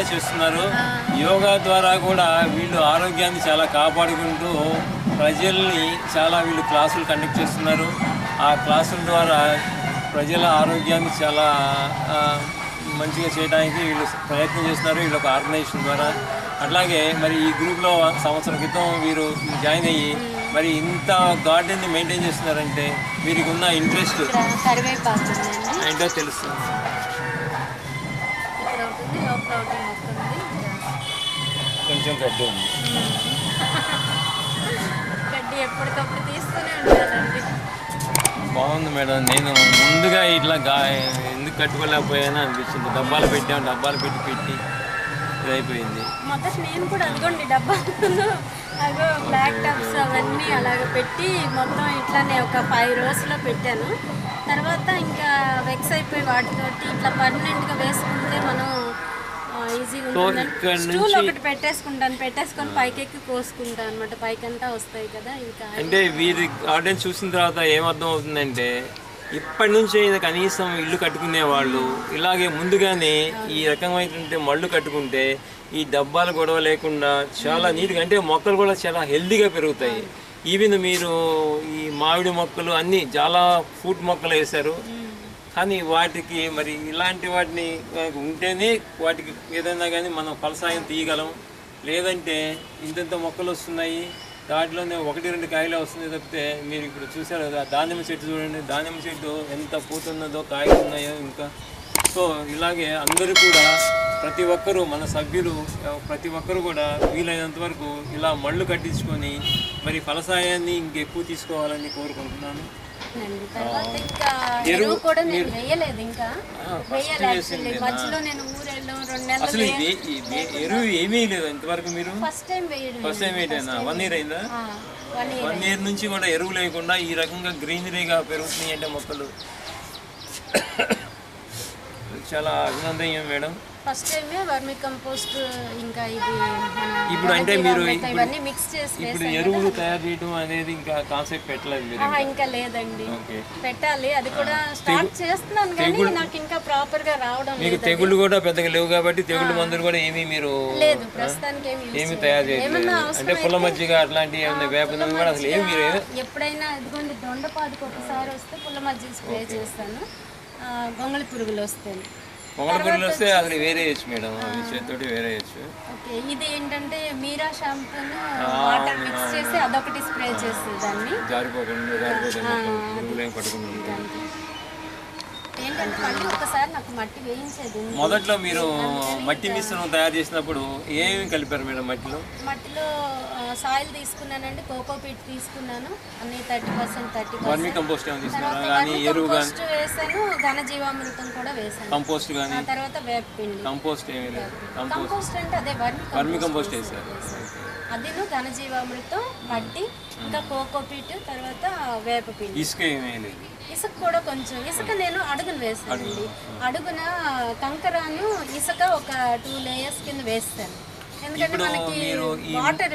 యోగా కూడా చేస్తున్నారు. యోగా ద్వారా కూడా వీళ్ళు ఆరోగ్యాన్ని చాలా కాపాడుకుంటూ ప్రజల్ని చాలా వీళ్ళు క్లాసులు కండక్ట్ చేస్తున్నారు. ఆ క్లాసుల ద్వారా ప్రజల ఆరోగ్యాన్ని చాలా మంచిగా చేయడానికి వీళ్ళు ప్రయత్నం చేస్తున్నారు వీళ్ళ ఒక ఆర్గనైజేషన్ ద్వారా. అట్లాగే మరి ఈ గ్రూప్లో సంవత్సరం క్రితం వీరు జాయిన్ అయ్యి మరి ఇంత గార్డెన్ని మెయింటైన్ చేస్తున్నారంటే వీరికి ఉన్న ఇంట్రెస్ట్ ఏంటో తెలుస్తుంది. కొంచెం గడ్డి ఉంది. గడ్డి ఎప్పటికప్పుడు తీస్తూనే ఉంటానండి బాగుంది మేడం. నేను ముందుగా ఇట్లా గా ఎందుకు కట్టుకోలేకపోయానో అనిపించింది. డబ్బాలు పెట్టాం. డబ్బాలు పెట్టి పెట్టి ఇది అయిపోయింది. మొదట నేను కూడా అదిగోండి డబ్బా అగో బ్లాక్ టబ్స్ అవన్నీ అలాగ పెట్టి మొత్తం ఇట్లానే ఒక ఫైవ్ రోజులో పెట్టాను. తర్వాత ఇంకా వెక్స్ అయిపోయి వాటితోటి ఇట్లా పర్మనెంట్గా వేసుకుంటే మనం ఈజీగా స్టూల్ ఒకటి పెట్టేసుకుంటాను పెట్టేసుకొని పైకెక్కి కోసుకుంటాను అనమాట పైకంతా వస్తాయి కదా ఇంకా అంటే వీరి గార్డెన్ చూసిన తర్వాత ఏమర్థం అవుతుందంటే ఇప్పటి నుంచి కనీసం ఇల్లు కట్టుకునే వాళ్ళు ఇలాగే ముందుగానే ఈ రకమైనటువంటి మళ్ళు కట్టుకుంటే ఈ డబ్బాలు గొడవ లేకుండా చాలా నీట్గా అంటే మొక్కలు కూడా చాలా హెల్దీగా పెరుగుతాయి. ఈవెన్ మీరు ఈ మామిడి మొక్కలు అన్నీ చాలా ఫ్రూట్ మొక్కలు వేశారు. కానీ వాటికి మరి ఇలాంటి వాటిని ఉంటేనే వాటికి ఏదైనా కానీ మనం ఫలసాయం తీయగలం. లేదంటే ఇంతంత మొక్కలు వస్తున్నాయి దాంట్లోనే ఒకటి రెండు కాయలు వస్తుంది తప్పితే మీరు ఇప్పుడు చూసారు కదా దానిమ్మ చెట్టు చూడండి. దానిమ్మ చెట్టు ఎంత పూతున్నదో కాయలు ఉన్నాయో ఇంకా. సో ఇలాగే అందరూ కూడా ప్రతి ఒక్కరూ మన సభ్యులు ప్రతి ఒక్కరు కూడా వీలైనంత వరకు ఇలా మళ్ళు కట్టించుకొని మరి ఫలసాయాన్ని ఇంకెక్కువ తీసుకోవాలని కోరుకుంటున్నాను. అండి. తర్వాత ఇంకా ఎరువు కూడా నేను వేయలేదు ఇంకా. యాక్చువల్లీ మధ్యలో నేను ఊరెళ్ళాం రెండు నెలలు అసలు ఇది ఇది ఎరువు ఏమీ లేదు ఇంతవరకు మీరు? ఫస్ట్ టైం వేయడం ఫస్ట్ టైం ఏంటైనా వన్ ఇయర్ అయిందా? వన్ ఇయర్ వన్ ఇయర్ నుంచి కూడా ఎరువు లేకుండా ఈ రకంగా గ్రీనరీగా పెరుగుతున్నాయి అంటే మొక్కలు. చాలా అభినందనీయం మేడం. ఫస్ట్ టైమే వర్మి కంపోస్ట్ ఇంకా ఇది ఇప్పుడు అంటే మీరు ఇవన్నీ మిక్స్ చేసి ఇప్పుడు ఎరువులు తయారు చేయడం అనేది ఇంకా కాన్సెప్ట్ పెట్టలేదు మీరు ఇంకా. లేదండి. పెట్టాలి. అది కూడా స్టార్ట్ చేస్తున్నాను కానీ నాకు ఇంకా ప్రాపర్గా రావడం మీకు తెగుళ్ళు కూడా పెద్దగా లేవు కాబట్టి తెగుళ్ళు మందులు కూడా ఏమీ మీరు లేదు ప్రస్తుతానికి ఏమి ఏమి తయారు చేయలేదు అంటే పుల్ల మజ్జిగ అట్లాంటివి ఏమైనా వేపనం కూడా అసలు ఏమి మీరు ఎప్పుడైనా ఇదిగోండి దొండపాదికి ఒకసారి వస్తే పుల్ల మజ్జిగ స్ప్రే చేస్తాను. గొంగళి పురుగులు వస్తాయి. పొంగల పురుగులు వస్తే అసలు వేరే వేయచ్చు మేడం. చేతితోటి వేరే వేయచ్చు ఓకే ఇది ఏంటంటే మీరా షాంపూను వాటర్ మిక్స్ చేసి అదొకటి స్ప్రే చేసేదాన్ని జారిపోకుండా జారిపోకుండా పురుగులు ఏం ఉంటాయి. ఏంటంటే మళ్ళీ ఒకసారి నాకు మట్టి వేయించేది. మొదట్లో మీరు మట్టి మిశ్రమం తయారు చేసినప్పుడు ఏమి కలిపారు మేడం మట్టిలో? మట్టిలో సాయిల్ తీసుకున్నానండి కోకో పీట్ తీసుకున్నాను అన్ని thirty percent thirty vermicompost ఏమైనా తీసుకున్నారా? కానీ ఎరువు కానీ వేసాను ఘనజీవామృతం కూడా వేసాను. కంపోస్ట్ కానీ తర్వాత ఏమీ లేదు. కంపోస్ట్ కంపోస్ట్ అంటే అదే వర్మి వర్మి కంపోస్ట్ కంపోస్ట్ వేసారు. అదిను ఘనజీవామృతం మట్టి ఇంకా కోకో పీట్ తర్వాత వేపపిండి. ఇసుక ఏమీ లేదు ఇసుక కూడా కొంచెం ఇసుక నేను అడుగున వేస్తానండి. అడుగున. కంకరాను ఇసుక ఒక టూ లేయర్స్ కింద వేస్తాను. ఎందుకంటే మనకి వాటర్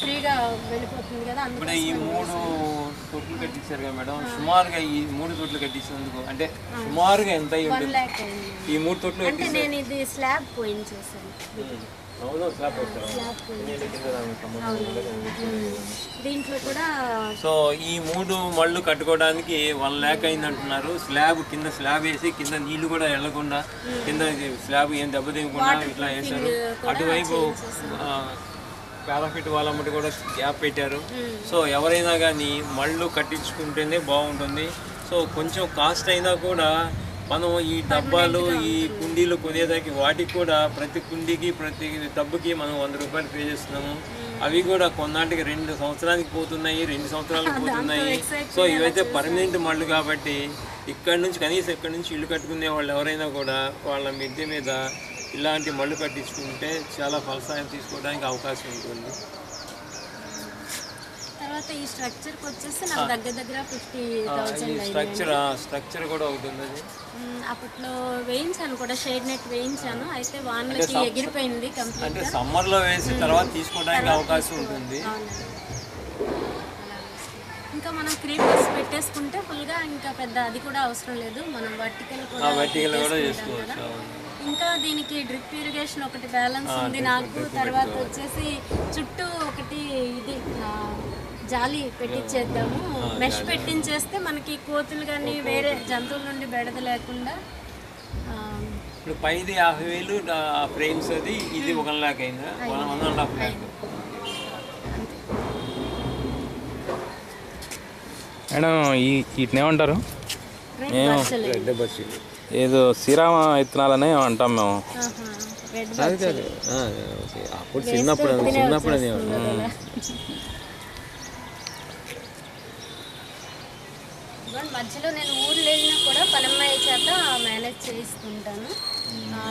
ఫ్రీగా వెళ్ళిపోతుంది కదా అందుకు ఈ మూడు తొట్లు కట్టించారు కదా మేడం. సుమారుగా ఈ మూడు తొట్లు కట్టించినందుకు అంటే సుమారుగా ఎంత ఈ మూడు తొట్లు అంటే నేను ఇది స్లాబ్ పోయింది దీంట్లో కూడా సో ఈ మూడు మళ్ళు కట్టుకోవడానికి వన్ ల్యాక్ అయింది అంటున్నారు స్లాబ్ కింద స్లాబ్ వేసి కింద నీళ్ళు కూడా వెళ్ళకుండా కింద స్లాబ్ ఏం దెబ్బతినకుండా ఇట్లా వేశారు. అటువైపు పారాఫిట్ వాళ్ళమ్మటి కూడా గ్యాప్ పెట్టారు. సో ఎవరైనా కానీ మళ్ళు కట్టించుకుంటేనే బాగుంటుంది. సో కొంచెం కాస్ట్ అయినా కూడా మనం ఈ డబ్బాలు ఈ కుండీలు కొనేదానికి వాటికి కూడా ప్రతి కుండీకి ప్రతి టబ్బుకి మనం వంద రూపాయలు పే చేస్తున్నాము. అవి కూడా కొన్నాటికి రెండు సంవత్సరానికి పోతున్నాయి రెండు సంవత్సరాలకు పోతున్నాయి. సో ఇవైతే పర్మనెంట్ మళ్ళు కాబట్టి ఇక్కడ నుంచి కనీసం ఇక్కడ నుంచి ఇల్లు కట్టుకునే వాళ్ళు ఎవరైనా కూడా వాళ్ళ మిద్దె మీద ఇలాంటి మళ్ళు కట్టించుకుంటే చాలా ఫలసాయం తీసుకోవడానికి అవకాశం ఉంటుంది. తర్వాత ఈ స్ట్రక్చర్కి వచ్చేసి నాకు దగ్గర దగ్గర ఫిఫ్టీ అయింది స్ట్రక్చర్ స్ట్రక్చర్ కూడా ఒకటి ఉంది అప్పట్లో వేయించాను కూడా షేడ్ నెట్ వేయించాను. అయితే వానలకి ఎగిరిపోయింది కంప్లీట్ అంటే సమ్మర్లో వేసి తర్వాత తీసుకోవడానికి అవకాశం ఉంటుంది. ఇంకా మనం క్రీపర్స్ పెట్టేసుకుంటే ఫుల్గా ఇంకా పెద్ద అది కూడా అవసరం లేదు. మనం వర్టికల్ కూడా vertical కూడా చేసుకోవచ్చు. ఇంకా దీనికి డ్రిప్ ఇరిగేషన్ ఒకటి బ్యాలెన్స్ ఉంది నాకు. తర్వాత వచ్చేసి చుట్టూ ఒకటి ఇది జాలి పెట్టించేద్దాము మెష్ పెట్టించేస్తే మనకి కోతులు కానీ వేరే జంతువుల నుండి బెడద లేకుండా ఇప్పుడు పైది యాభై వేలు ఫ్రేమ్స్ అది ఇది ఒక లాక్ అయిందా? One one and half lakh madam ఈ వీటిని ఏమంటారు? బర్చలు. ఏదో శ్రీరామ విత్తనాలనే అంటాం మేము. అప్పుడు చిన్నప్పుడు చిన్నప్పుడు వచ్చేస్తుంది కదా. ఇదిగోండి, మధ్యలో నేను ఊర్లో వెళ్ళినా కూడా పనమ్మాయి చేత మేనేజ్ చేయిస్తుంటాను.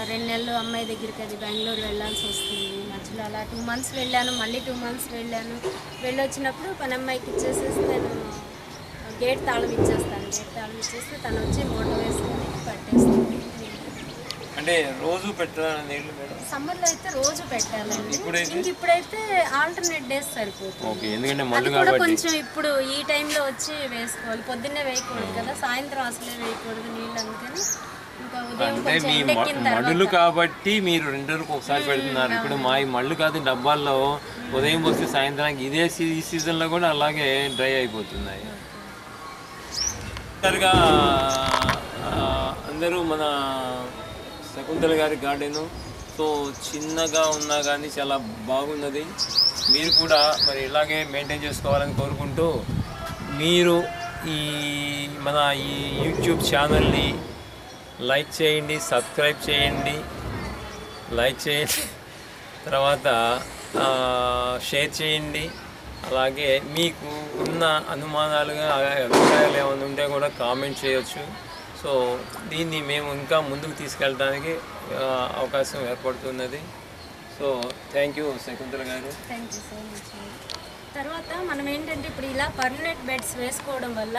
రెండు నెలలు అమ్మాయి దగ్గరికి అది బెంగళూరు వెళ్ళాల్సి వస్తుంది. మధ్యలో అలా టూ మంత్స్ వెళ్ళాను మళ్ళీ టూ మంత్స్ వెళ్ళాను. వెళ్ళొచ్చినప్పుడు పనమ్మాయికి ఇచ్చేసేసి నేను గేట్ తాళం ఇచ్చేస్తాను. గేట్ తాళం ఇచ్చేస్తే తను వచ్చి మోటార్ వేసుకొని పట్టేస్తాను. అంటే రోజు పెట్టాలని నీళ్ళు మేడం? సమ్మర్లో అయితే రోజు పెట్టాలండి. ఇప్పుడైతే? ఇప్పుడైతే ఆల్టర్నేట్ డేస్ సరిపోతుంది. ఓకే ఎందుకంటే మళ్ళీ కూడా కొంచెం ఇప్పుడు ఈ టైంలో వచ్చి వేసుకోవాలి. పొద్దున్నే వేయకూడదు కదా సాయంత్రం అసలే వేయకూడదు నీళ్ళు అందుకని అంటే మీ మడులు కాబట్టి మీరు రెండు రోజులకు ఒకసారి పెడుతున్నారు. ఇప్పుడు మా ఈ మళ్ళు కాదు డబ్బాల్లో ఉదయం వస్తే సాయంత్రానికి ఇదే ఈ సీజన్లో కూడా అలాగే డ్రై అయిపోతున్నాయి. అందరూ మన శకుంతల గారి గార్డెను సో చిన్నగా ఉన్నా కానీ చాలా బాగున్నది. మీరు కూడా మరి ఇలాగే మెయింటైన్ చేసుకోవాలని కోరుకుంటూ మీరు ఈ మన ఈ యూట్యూబ్ ఛానల్ని లైక్ చేయండి సబ్స్క్రైబ్ చేయండి లైక్ చేయండి తర్వాత షేర్ చేయండి. అలాగే మీకు ఉన్న అనుమానాలుగా అభిప్రాయాలు ఏమైనా ఉంటే కూడా కామెంట్ చేయొచ్చు. సో దీన్ని మేము ఇంకా ముందుకు తీసుకెళ్ళడానికి అవకాశం ఏర్పడుతున్నది. సో థ్యాంక్ యూ శకుంతల గారు. థ్యాంక్ యూ సో మచ్ తర్వాత మనం ఏంటంటే ఇప్పుడు ఇలా పర్మనెంట్ బెడ్స్ వేసుకోవడం వల్ల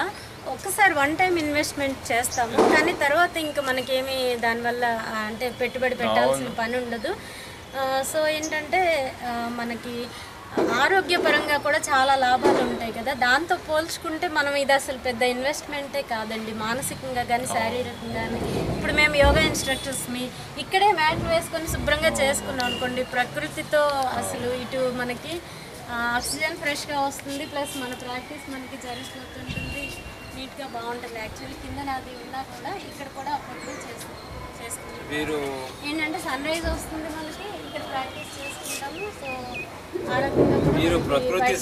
ఒక్కసారి వన్ టైం ఇన్వెస్ట్మెంట్ చేస్తాము కానీ తర్వాత ఇంకా మనకేమి దానివల్ల అంటే పెట్టుబడి పెట్టాల్సిన పని ఉండదు. సో ఏంటంటే మనకి ఆరోగ్యపరంగా కూడా చాలా లాభాలు ఉంటాయి కదా. దాంతో పోల్చుకుంటే మనం ఇది అసలు పెద్ద ఇన్వెస్ట్మెంటే కాదండి. మానసికంగా కానీ శారీరకంగా కానీ ఇప్పుడు మేము యోగా ఇన్స్ట్రక్టర్స్ మీ ఇక్కడే మ్యాట్ వేసుకొని శుభ్రంగా చేసుకున్నాం అనుకోండి. ప్రకృతితో అసలు ఇటు మనకి ఆక్సిజన్ ఫ్రెష్గా వస్తుంది. ప్లస్ మన ప్రాక్టీస్ మనకి జరిగిపోతుంటుంది నీట్గా బాగుంటుంది. యాక్చువల్లీ కింద నాది ఉన్నా కూడా ఇక్కడ కూడా అప్పుడే చేసుకుంటాం మీరు ఏంటంటే సన్ రైజ్ వస్తుంది మనకి ఇక్కడ ప్రాక్టీస్ చేసుకుంటాము. సో మీరు ప్రకృతి-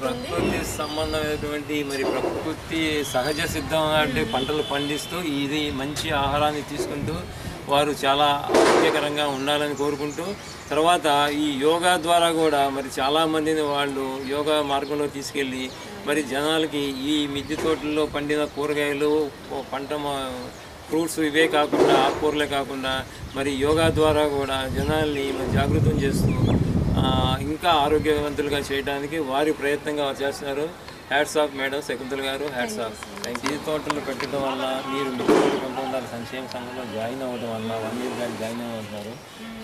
ప్రకృతి సంబంధమైనటువంటి మరి ప్రకృతి సహజ సిద్ధంగా అంటే పంటలు పండిస్తూ ఇది మంచి ఆహారాన్ని తీసుకుంటూ వారు చాలా ఆరోగ్యకరంగా ఉండాలని కోరుకుంటూ తర్వాత ఈ యోగా ద్వారా కూడా మరి చాలా మందిని వాళ్ళు యోగా మార్గంలో తీసుకెళ్ళి మరి జనాలకి ఈ మిద్దె తోటల్లో పండిన కూరగాయలు పంట ఫ్రూట్స్ ఇవే కాకుండా ఆకుకూరలే కాకుండా మరి యోగా ద్వారా కూడా జనాల్ని జాగృతం చేస్తూ ఇంకా ఆరోగ్యవంతులుగా చేయడానికి వారి ప్రయత్నంగా చేస్తున్నారు. హ్యాట్స్ ఆఫ్ మేడం శకుంతల గారు. హ్యాట్స్ ఆఫ్ యూ తోటలు పెట్టడం వల్ల మీరు మిత్రులు పెంపొందాల సంక్షేమ సంఘంలో జాయిన్ అవ్వడం వల్ల వన్ ఇయర్ బ్యాక్ జాయిన్ అవుతున్నారు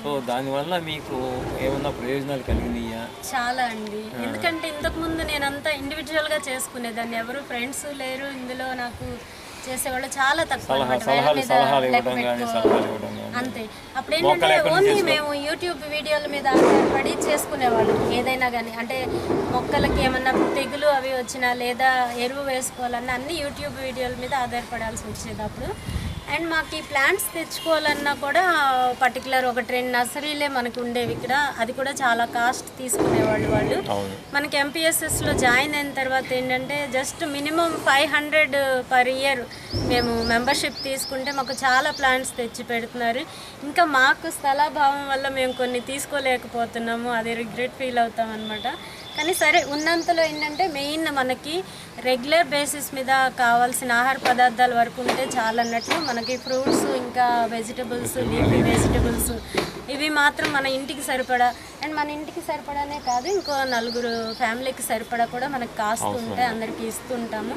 సో దానివల్ల మీకు ఏమన్నా ప్రయోజనాలు కలిగినాయా? చాలా అండి. ఎందుకంటే ఇంతకు ముందు నేనంతా ఇండివిజువల్గా చేసుకునేదాన్ని. ఎవరు ఫ్రెండ్స్ లేరు. ఇందులో నాకు చేసేవాళ్ళు చాలా తక్కువ అంతే. అప్పుడు ఏంటంటే ఓన్లీ మేము యూట్యూబ్ వీడియోల మీద ఆధారపడి చేసుకునేవాళ్ళం ఏదైనా కానీ అంటే మొక్కలకి ఏమన్నా తెగులు అవి వచ్చినా లేదా ఎరువు వేసుకోవాలన్నా అన్ని యూట్యూబ్ వీడియోల మీద ఆధారపడాల్సి వచ్చేది అప్పుడు. అండ్ మాకు ఈ ప్లాంట్స్ తెచ్చుకోవాలన్నా కూడా పర్టికులర్ ఒక రెండు నర్సరీలే మనకు ఉండేవి ఇక్కడ. అది కూడా చాలా కాస్ట్ తీసుకునేవాళ్ళు వాళ్ళు. మనకి ఎంపీఎస్ఎస్లో జాయిన్ అయిన తర్వాత ఏంటంటే just minimum five hundred per year మేము మెంబర్షిప్ తీసుకుంటే మాకు చాలా ప్లాన్స్ తెచ్చి పెడుతున్నారు. ఇంకా మాకు స్థలాభావం వల్ల మేము కొన్ని తీసుకోలేకపోతున్నాము. అది రిగ్రెట్ ఫీల్ అవుతాం అనమాట కానీ సరే ఉన్నంతలో ఏంటంటే మెయిన్ మనకి రెగ్యులర్ బేసిస్ మీద కావాల్సిన ఆహార పదార్థాల వరకు ఉంటే చాలా అన్నట్లు మనకి ఫ్రూట్స్ ఇంకా వెజిటబుల్స్ లీఫీ వెజిటబుల్స్ ఇవి మాత్రం మన ఇంటికి సరిపడా. అండ్ మన ఇంటికి సరిపడానే కాదు ఇంకో నలుగురు ఫ్యామిలీకి సరిపడా కూడా మనకి కాస్తుంటే అందరికీ ఇస్తుంటాము.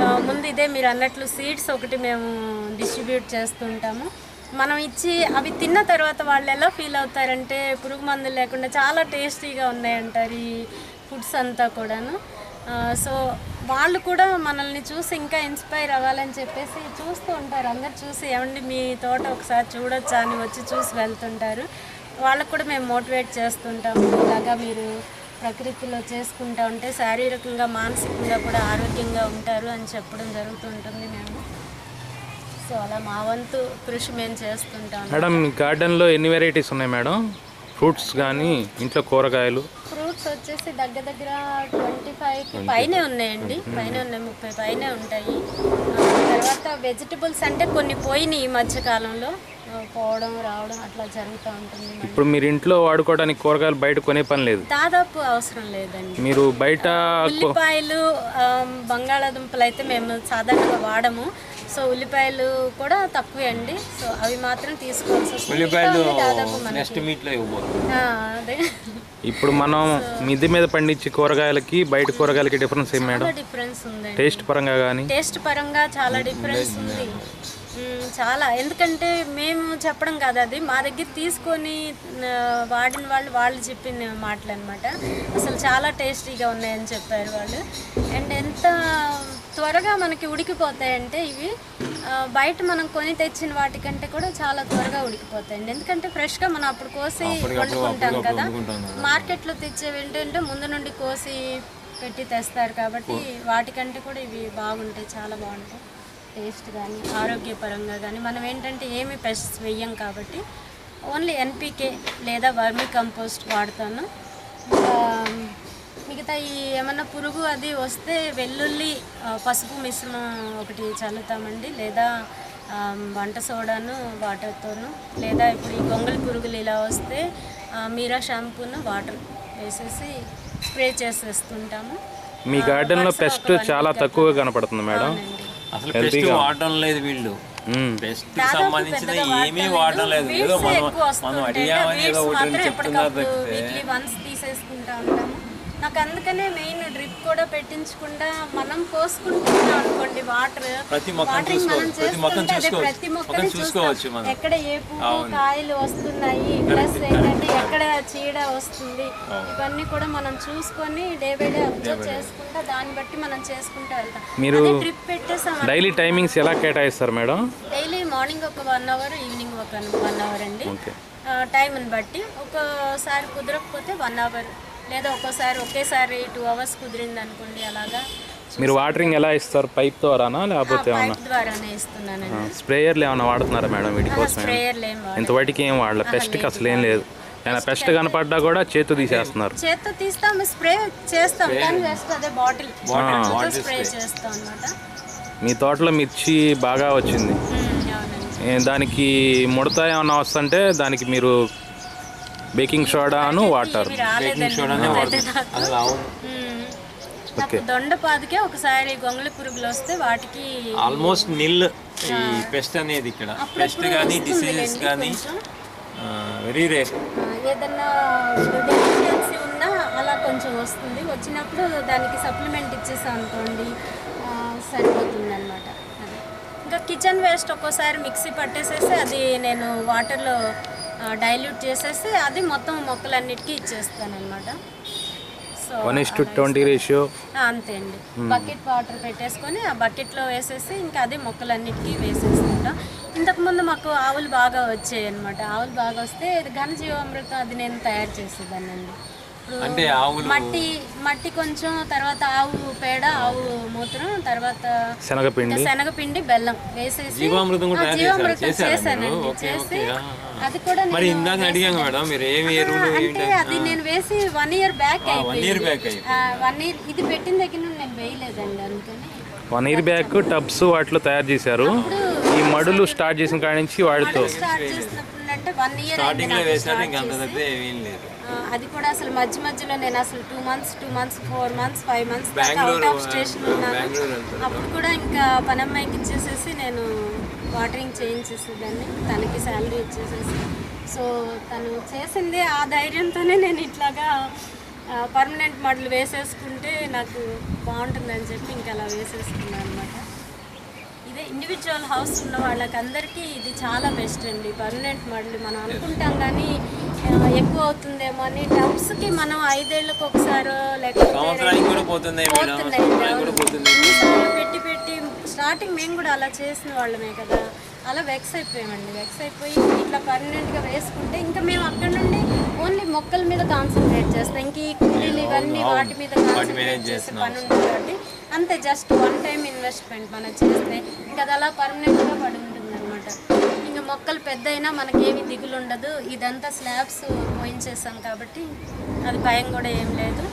ఆ, ముందు ఇదే మీరు అన్నట్లు సీడ్స్ ఒకటి మేము డిస్ట్రిబ్యూట్ చేస్తుంటాము మనం ఇచ్చి అవి తిన్న తర్వాత వాళ్ళు ఎలా ఫీల్ అవుతారంటే పురుగు మందులు లేకుండా చాలా టేస్టీగా ఉన్నాయంటారు ఈ ఫుడ్స్ అంతా కూడాను. సో వాళ్ళు కూడా మనల్ని చూసి ఇంకా ఇన్స్పైర్ అవ్వాలని చెప్పేసి చూస్తూ ఉంటారు. అందరు చూసి ఏమండి మీ తోట ఒకసారి చూడొచ్చా అని వచ్చి చూసి వెళ్తుంటారు. వాళ్ళకు కూడా మేము మోటివేట్ చేస్తుంటాము. ఇలాగా మీరు ప్రకృతిలో చేసుకుంటా ఉంటే శారీరకంగా మానసికంగా కూడా ఆరోగ్యంగా ఉంటారు అని చెప్పడం జరుగుతుంటుంది మేము. సో అలా మా వంతు కృషి మేము చేస్తుంటాం. మేడం గార్డెన్లో ఎన్ని వెరైటీస్ ఉన్నాయి మేడం? ఫ్రూట్స్ కానీ ఇంట్లో కూరగాయలు? ఫ్రూట్స్ వచ్చేసి దగ్గర దగ్గర ట్వంటీ ఫైవ్కి పైనే ఉన్నాయండి. పైన ఉన్నాయి ముప్పై పైనే ఉంటాయి. తర్వాత వెజిటబుల్స్ అంటే కొన్ని పోయినాయి ఈ మధ్య కాలంలో. పోవడం రావడం అట్లా జరుగుతూ ఉంటుంది. ఇప్పుడు మీరు ఇంట్లో వాడుకోవడానికి కూరగాయలు బయట కొనే పని లేదు? దాదాపు అవసరం లేదండి. మీరు బయట ఉల్లిపాయలు బంగాళాదుంపలు అయితే మేము సాధారణంగా వాడము. సో ఉల్లిపాయలు కూడా తక్కువే అండి. సో అవి మాత్రం తీసుకోవాల్సి వస్తుంది. ఉల్లిపాయలు దాదాపు నెక్స్ట్ మీట్లో అదే. ఇప్పుడు మనం మిద్దె మీద పండించే కూరగాయలకి బయట కూరగాయలకి డిఫరెన్స్ ఏం మేడం? డిఫరెన్స్ ఉందండి. టేస్ట్ పరంగా కానీ టేస్ట్ పరంగా చాలా డిఫరెన్స్ ఉంది. చాలా. ఎందుకంటే మేము చెప్పడం కాదు అది. మా దగ్గర తీసుకొని వాడిన వాళ్ళు వాళ్ళు చెప్పిన మాటలు అనమాట అసలు చాలా టేస్టీగా ఉన్నాయని చెప్పారు వాళ్ళు. అండ్ ఎంత త్వరగా మనకి ఉడికిపోతాయంటే ఇవి బయట మనం కొని తెచ్చిన వాటికంటే కూడా చాలా త్వరగా ఉడికిపోతాయండి. ఎందుకంటే ఫ్రెష్గా మనం అప్పుడు కోసి వండుకుంటాం కదా. మార్కెట్లో తెచ్చేవి ఏంటంటే ముందు నుండి కోసి పెట్టి తెస్తారు కాబట్టి వాటికంటే కూడా ఇవి బాగుంటాయి చాలా బాగుంటాయి. టేస్ట్ కానీ ఆరోగ్యపరంగా కానీ మనం ఏంటంటే ఏమి పెస్ట్స్ వెయ్యం కాబట్టి ఓన్లీ ఎన్పికే లేదా వర్మి కంపోస్ట్ వాడతాను మిగతా ఈ ఏమన్నా పురుగు అది వస్తే వెల్లుల్లి పసుపు మిశ్రమం ఒకటి చల్లుతామండి. లేదా వంట సోడాను వాటర్తోను. లేదా ఇప్పుడు ఈ గొంగళి పురుగులు ఇలా వస్తే మీరా షాంపూను వాటర్ వేసేసి స్ప్రే చేసేస్తుంటాము. మీ గార్డెన్లో పెస్ట్ చాలా తక్కువగా కనపడుతుంది మేడం. అసలు పెస్ట్ వాడడం లేదు వీళ్ళు. పెస్ట్ సంబంధించిన ఏమీ వాడటం వాడడం లేదు. లేదు. ఏదో మనం మనం. అడిగామని ఏదో ఒకటి చెప్తున్నారు నాకు అందుకనే మెయిన్ డ్రిప్ కూడా పెట్టించకుండా మనం పోసుకుంటున్నాం అనుకోండి వాటర్ ప్రతి వాటరింగ్ మనం. ప్రతి మొక్కను చేస్తుంటే చూసుకోవచ్చు. ప్రతి మొక్కని. ఎక్కడ ఏ పువ్వు కాయలు వస్తున్నాయి ప్లస్ ఏంటంటే ఎక్కడ చీడ వస్తుంది ఇవన్నీ కూడా మనం చూసుకొని డే బై డే అబ్జర్వ్ చేసుకుంటా దాన్ని బట్టి మనం చేసుకుంటూ వెళ్తాం. మీరు డ్రిప్ పెట్టేసాం డైలీ టైమింగ్స్ ఎలా కేటాయిస్తారు మేడం? డైలీ మార్నింగ్ ఒక వన్ అవర్ ఈవినింగ్ ఒక వన్ అవర్ అండి. టైంని బట్టి. ఒక్కోసారి కుదరకపోతే వన్ అవర్ లేదా ఒక్కోసారి ఒకేసారి టూ అవర్స్ కుదిరింది అనుకోండి అలాగా. మీరు వాటరింగ్ ఎలా ఇస్తారు? పైప్ ద్వారానా లేకపోతే ఏమన్నా? పైప్ ద్వారానే ఇస్తున్నానండి. స్ప్రేయర్లు ఏమైనా వాడుతున్నారా మేడం వీటి కోసం స్ప్రేయర్లు ఏం వాడ ఇంతవాటికి ఏం వాడలే పెస్ట్కి అసలు ఏం లేదు. ఏమైనా పెస్ట్ కనపడ్డా కూడా చేతు తీసేస్తున్నారు. చేత్తో తీస్తాం స్ప్రే చేస్తాం కానీ జస్ట్ అదే బాటిల్ స్ప్రే చేస్తాం అనమాట మీ తోటలో మిర్చి బాగా వచ్చింది. అవునండి. ఏ, దానికి ముడత ఏమన్నా వస్తుంటే దానికి మీరు బేకింగ్ సోడాను వాటర్. అసలు అవును. మ్మ్. నాకు దొండపాదికే ఒకసారి గొంగళి పురుగులు వస్తే వాటికి ఆల్మోస్ట్ నిల్ ఈ పెస్ట్ అనేది ఇక్కడ. పెస్ట్ కానీ డిసీజెస్ కానీ వెరీ రేర్ ఏదన్నా డెఫిషియన్సీ ఉన్నా అలా కొంచెం వస్తుంది. వచ్చినప్పుడు దానికి సప్లిమెంట్ ఇచ్చేసాం అనుకోండి ఆ, సరిపోతుంది అనమాట ఇంకా కిచెన్ వేస్ట్ ఒక్కోసారి మిక్సీ పట్టేసేసి అది నేను వాటర్లో డైల్యూట్ చేసేసి అది మొత్తం మొక్కలన్నిటికీ ఇచ్చేస్తాను అనమాట so one is to twenty ratio ఆ, అంతే అండి. బకెట్ వాటర్ పెట్టేసుకొని ఆ బకెట్లో వేసేసి ఇంకా అదే మొక్కలన్నిటికీ వేసేస్తుంటాం ఇంతకుముందు మాకు ఆవులు బాగా వచ్చాయి అనమాట ఆవులు బాగా వస్తే ఘనజీవామృతం అది నేను తయారు చేసేదాన్ని అండి అంటే ఆవులు. మట్టి మట్టి కొంచెం తర్వాత ఆవు పేడ ఆవు మూత్రం తర్వాత శనగపిండి. శనగపిండి బెల్లం వేసేసి జీవామృతం కూడా జీవామృతం? చేశానండి చేసి. అది కూడా మరి నేను ఇందాక అడిగాను మేడం మీరు ఏమి ఎరువులు అంటే ఏంటి అది నేను వేసి one year back one year back one year ఇది పెట్టిన దగ్గర నుండి నేను వేయలేదండి అందుకని. వన్ ఇయర్ బ్యాక్ టబ్స్ వాటిలో తయారు చేశారు. ఈ మడులు స్టార్ట్ చేసిన కాడి నుంచి వాటితో. స్టార్ట్ చేసినప్పుడు అంటే వన్ ఇయర్ స్టార్టింగ్లో వేసినట్టు ఇంకా అంత ఏమీ లేదు. అది కూడా అసలు మధ్య మధ్యలో నేను అసలు two months two months four months five months out of station ఉన్నాను. అప్పుడు కూడా ఇంకా పనమ్మాయికి ఇచ్చేసేసి నేను వాటరింగ్ చేయించేసేదాన్ని తనకి శాలరీ ఇచ్చేసేసి. సో తను చేసింది ఆ ధైర్యంతోనే నేను ఇట్లాగా పర్మనెంట్ మడులు వేసేసుకుంటే నాకు బాగుంటుందని చెప్పి ఇంకా అలా వేసేసుకున్నాను అనమాట ఇండివిజువల్ హౌస్ ఉన్న వాళ్ళకందరికీ ఇది చాలా బెస్ట్ అండి. పర్మనెంట్ మడులు మనం అనుకుంటాం కానీ ఎక్కువ అవుతుందేమో అని టబ్స్కి మనం ఐదేళ్ళకి ఒకసారో లేకపోతే పెట్టి పెట్టి స్టార్టింగ్ మేము కూడా అలా చేసిన వాళ్ళమే కదా. అలా వెక్స్ అయిపోయామండి. వెక్స్ అయిపోయి ఇట్లా పర్మనెంట్గా వేసుకుంటే ఇంకా మేము అక్కడ నుండి ఓన్లీ మొక్కల మీద కాన్సన్ట్రేట్ చేస్తాం. ఇంక ఈ కూలీలు ఇవన్నీ వాటి మీద కాన్సన్ట్రేట్ చేసే పని ఉంటుంది కాబట్టి అంతే జస్ట్ వన్ టైం ఇన్వెస్ట్మెంట్ మనం చేస్తే ఇంకా అది అలా పర్మనెంట్గా పడి ఉంటుంది అనమాట ఇంకా మొక్కలు పెద్ద అయినా మనకేమి దిగులు ఉండదు. ఇదంతా స్లాబ్స్ పోయించేసాం కాబట్టి అది భయం కూడా ఏం లేదు.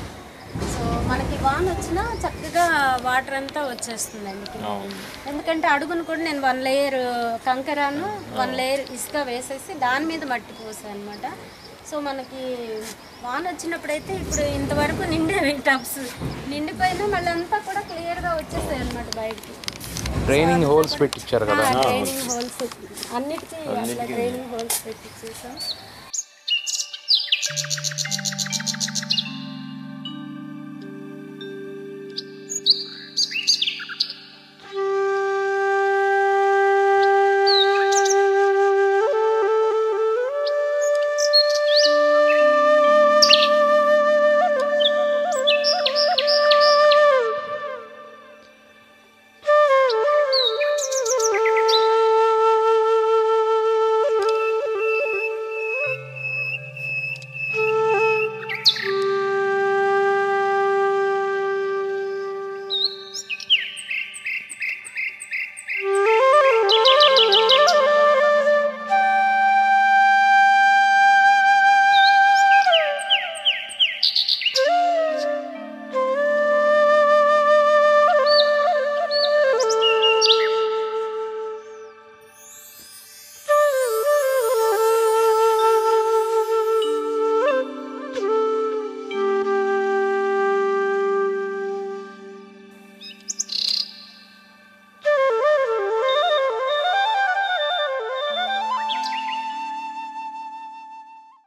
సో మనకి వాన వచ్చినా చక్కగా వాటర్ అంతా వచ్చేస్తుందండి కిందకి. ఎందుకంటే అడుగును కూడా నేను వన్ లేయర్ కంకరాను వన్ లేయర్ ఇసుక వేసేసి దాని మీద మట్టి పోసాను అనమాట సో మనకి వాన వచ్చినప్పుడైతే ఇప్పుడు ఇంతవరకు నిండేవి టబ్స్. నిండిపోయినా మళ్ళీ అంతా కూడా క్లియర్గా వచ్చేసాయి అనమాట బయటికి. ట్రైనింగ్ హోల్స్ పెట్టించారు కదా? ట్రైనింగ్ హోల్స్ అన్నిటికీ అట్లా ట్రైనింగ్ హోల్స్ పెట్టించేసాం